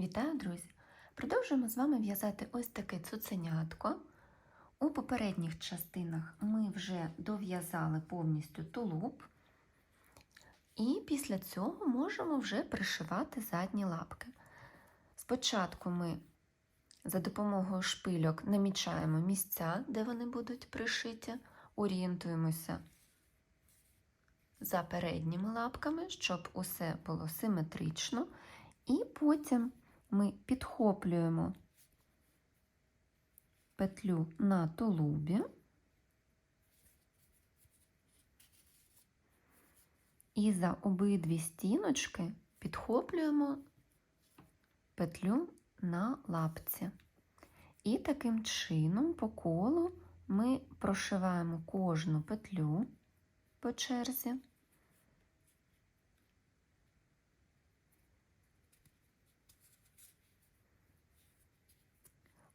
Вітаю, друзі! Продовжуємо з вами в'язати ось таке цуценятко. У попередніх частинах ми вже дов'язали повністю тулуб, і після цього можемо вже пришивати задні лапки. Спочатку ми за допомогою шпильок намічаємо місця, де вони будуть пришиті, орієнтуємося за передніми лапками, щоб усе було симетрично. І потім ми підхоплюємо петлю на тулубі і за обидві стіночки підхоплюємо петлю на лапці. І таким чином по колу ми прошиваємо кожну петлю по черзі.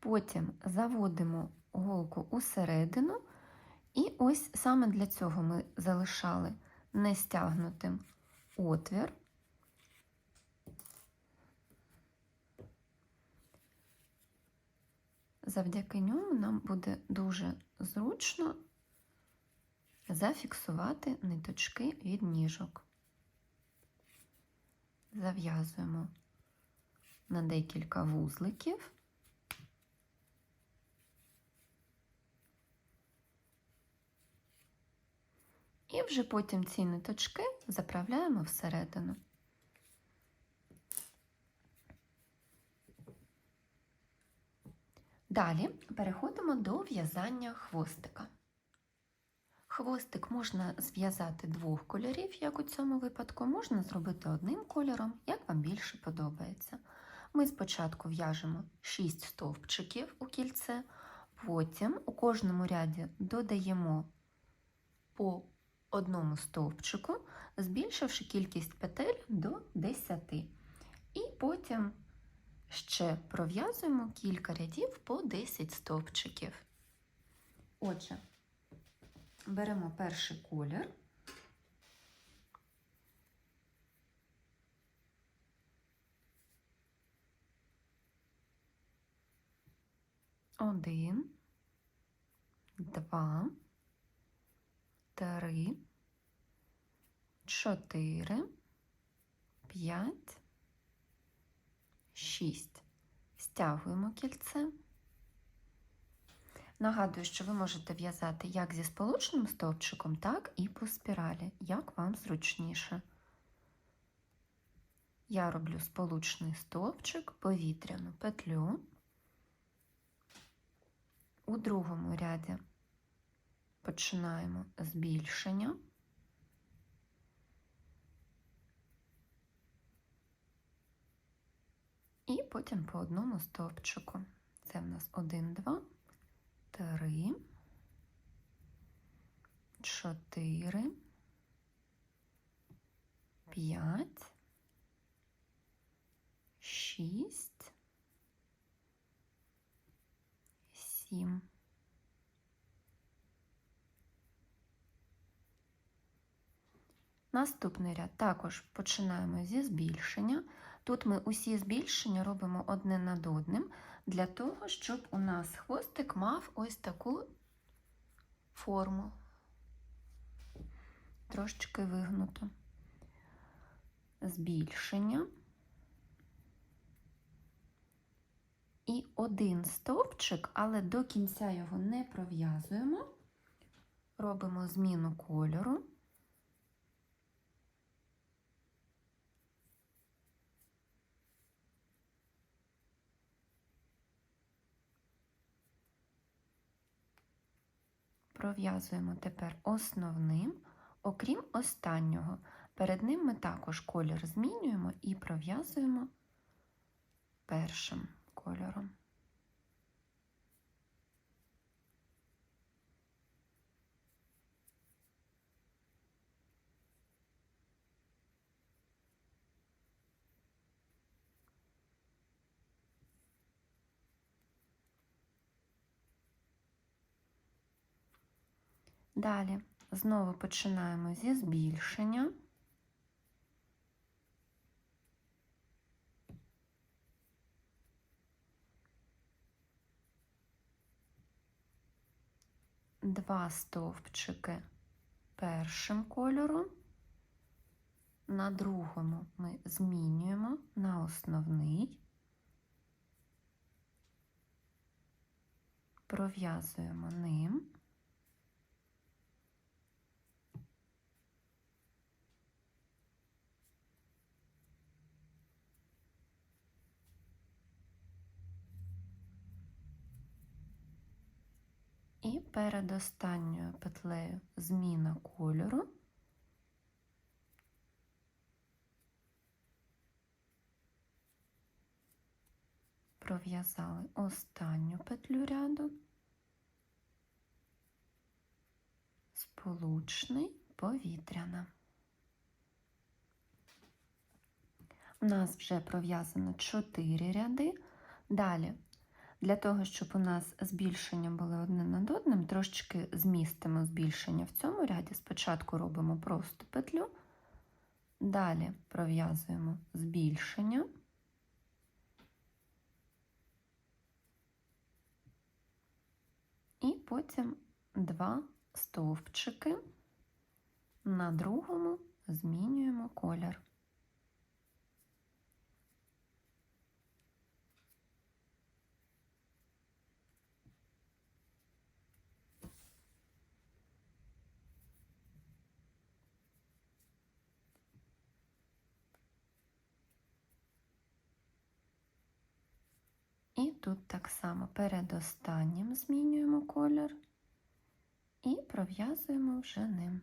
Потім заводимо голку усередину, і ось саме для цього ми залишали не стягнутим отвір. Завдяки ньому нам буде дуже зручно зафіксувати ниточки від ніжок. Зав'язуємо на декілька вузликів. І вже потім ці ниточки заправляємо всередину. Далі переходимо до в'язання хвостика. Хвостик можна зв'язати двох кольорів, як у цьому випадку, можна зробити одним кольором, як вам більше подобається. Ми спочатку в'яжемо 6 стовпчиків у кільце, потім у кожному ряді додаємо по одному стовпчику, збільшивши кількість петель до 10. І потім ще пров'язуємо кілька рядів по 10 стовпчиків. Отже, беремо перший колір. Один, два, три, чотири, п'ять, шість. Стягуємо кільце. Нагадую, що ви можете в'язати як зі сполучним стовпчиком, так і по спіралі, як вам зручніше. Я роблю сполучний стовпчик, повітряну петлю. У другому ряді починаємо збільшення. І потім по одному стовпчику. Це в нас 1, 2, 3, 4, 5, 6, 7. Наступний ряд також починаємо зі збільшення. Тут ми усі збільшення робимо одне над одним, для того, щоб у нас хвостик мав ось таку форму, трошечки вигнуту. Збільшення. І один стовпчик, але до кінця його не пров'язуємо, робимо зміну кольору. Пров'язуємо тепер основним, окрім останнього. Перед ним ми також колір змінюємо і пров'язуємо першим кольором. Далі знову починаємо зі збільшення. Два стовпчики першим кольором, на другому ми змінюємо на основний, пров'язуємо ним. І перед останньою петлею зміна кольору. Пров'язали останню петлю ряду, сполучний повітряна. У нас вже пров'язано 4 ряди. Далі для того, щоб у нас збільшення були одне над одним, трошечки змістимо збільшення в цьому ряді. Спочатку робимо просто петлю, далі пров'язуємо збільшення. І потім два стовпчики, на другому змінюємо колір. І тут так само перед останнім змінюємо колір і пров'язуємо вже ним.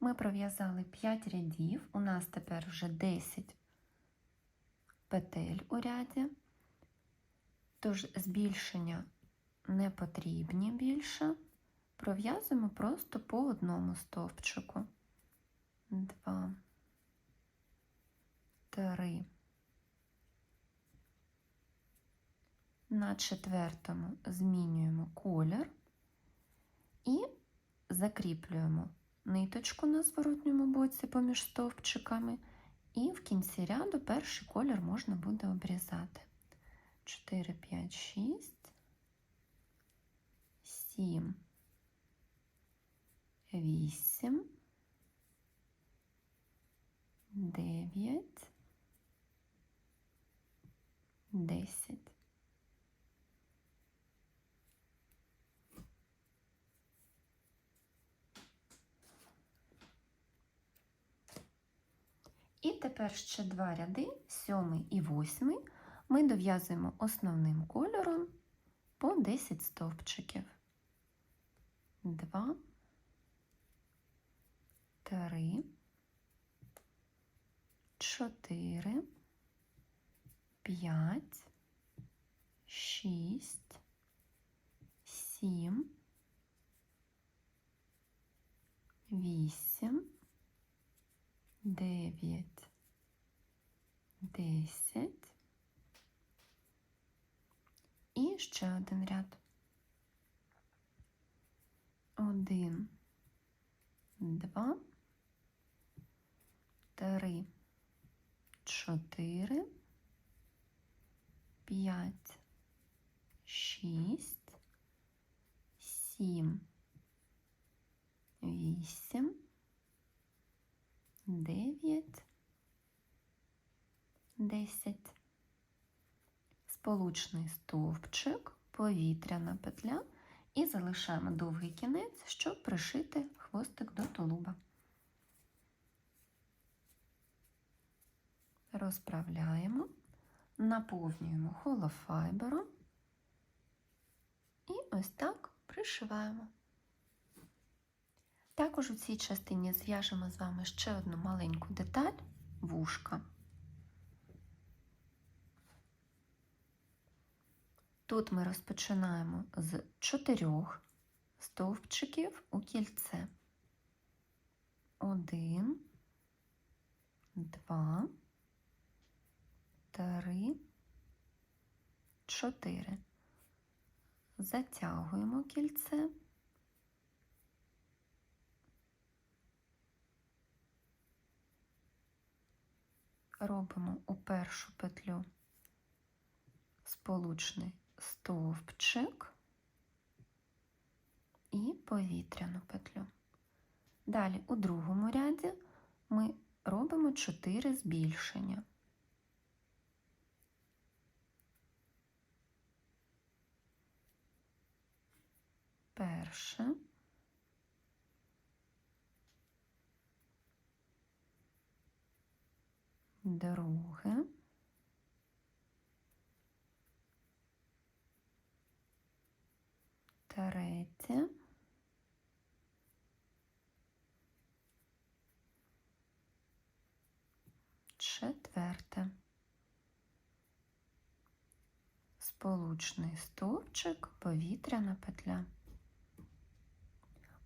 Ми пров'язали 5 рядів, у нас тепер вже 10 петель у ряді, тож збільшення не потрібні більше пров'язуємо просто по одному стовпчику. Два, три. На четвертому змінюємо колір і закріплюємо ниточку на зворотньому боці поміж стовпчиками, і в кінці ряду перший колір можна буде обрізати. 4, 5, 6, 7, вісім, дев'ять, десять. І тепер ще два ряди, сьомий і восьмий, ми дов'язуємо основним кольором по 10 стовпчиків. Два три, чотири, п'ять, шість, сім, вісім, дев'ять, десять. І ще один ряд. Один, два три, чотири, п'ять, шість, сім, вісім, дев'ять, десять. Сполучний стовпчик, повітряна петля і залишаємо довгий кінець, щоб пришити хвостик до тулуба. Розправляємо, наповнюємо холофайбером і ось так пришиваємо. Також у цій частині зв'яжемо з вами ще одну маленьку деталь вушка. Тут ми розпочинаємо з чотирьох стовпчиків у кільце. Один, два, три, чотири. Затягуємо кільце. робимо у першу петлю сполучний стовпчик і повітряну петлю. Далі у другому ряді ми робимо 4 збільшення. Перше. Друге. Третє. Четверте. Сполучний стовпчик, повітряна петля.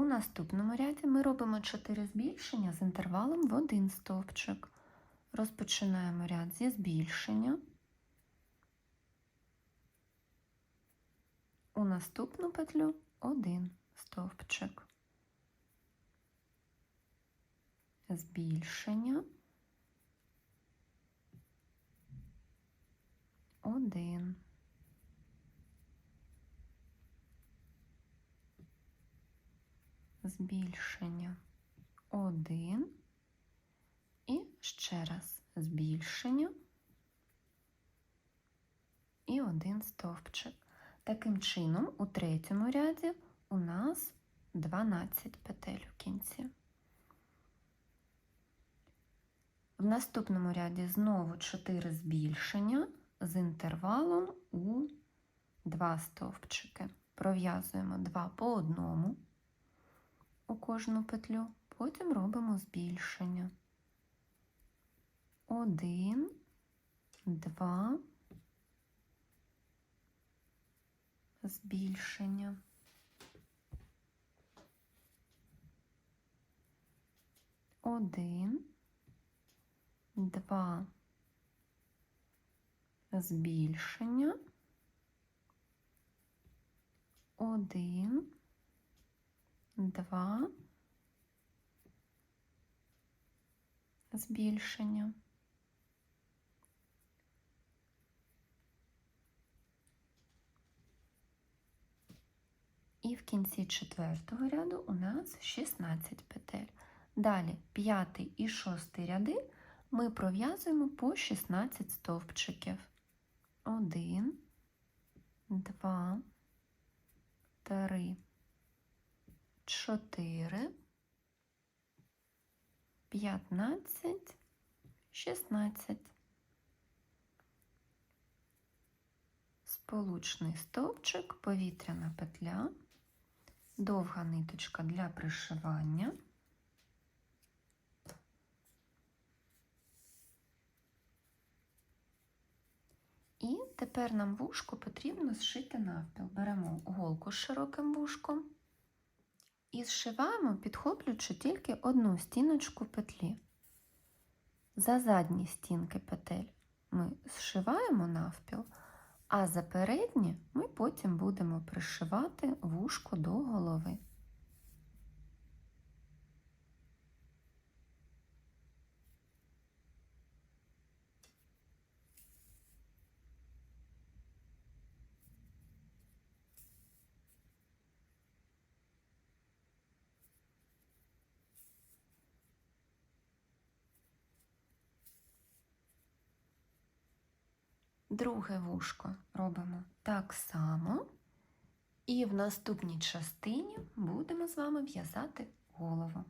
У наступному ряді ми робимо 4 збільшення з інтервалом в один стовпчик. Розпочинаємо ряд зі збільшення. У наступну петлю один стовпчик. Збільшення. Один. Збільшення. Один. І ще раз збільшення. І один стовпчик. Таким чином, у третьому ряді у нас 12 петель у кінці. В наступному ряді знову 4 збільшення з інтервалом у 2 стовпчики. Пров'язуємо 2 по одному у кожну петлю, потім робимо збільшення. 1, 2, збільшення. Один, два, збільшення. Один, два, збільшення. І в кінці четвертого ряду у нас 16 петель. Далі п'ятий і шостий ряди ми пров'язуємо по 16 стовпчиків. 1, 2, 3, 4, 15, 16. Сполучний стовпчик, повітряна петля, довга ниточка для пришивання. І тепер нам вушко потрібно зшити навпіл. Беремо голку з широким вушком і зшиваємо, підхоплюючи тільки одну стіночку петлі. За задні стінки петель ми зшиваємо навпіл, а за передні ми потім будемо пришивати вушко до голови. Друге вушко робимо так само, і в наступній частині будемо з вами в'язати голову.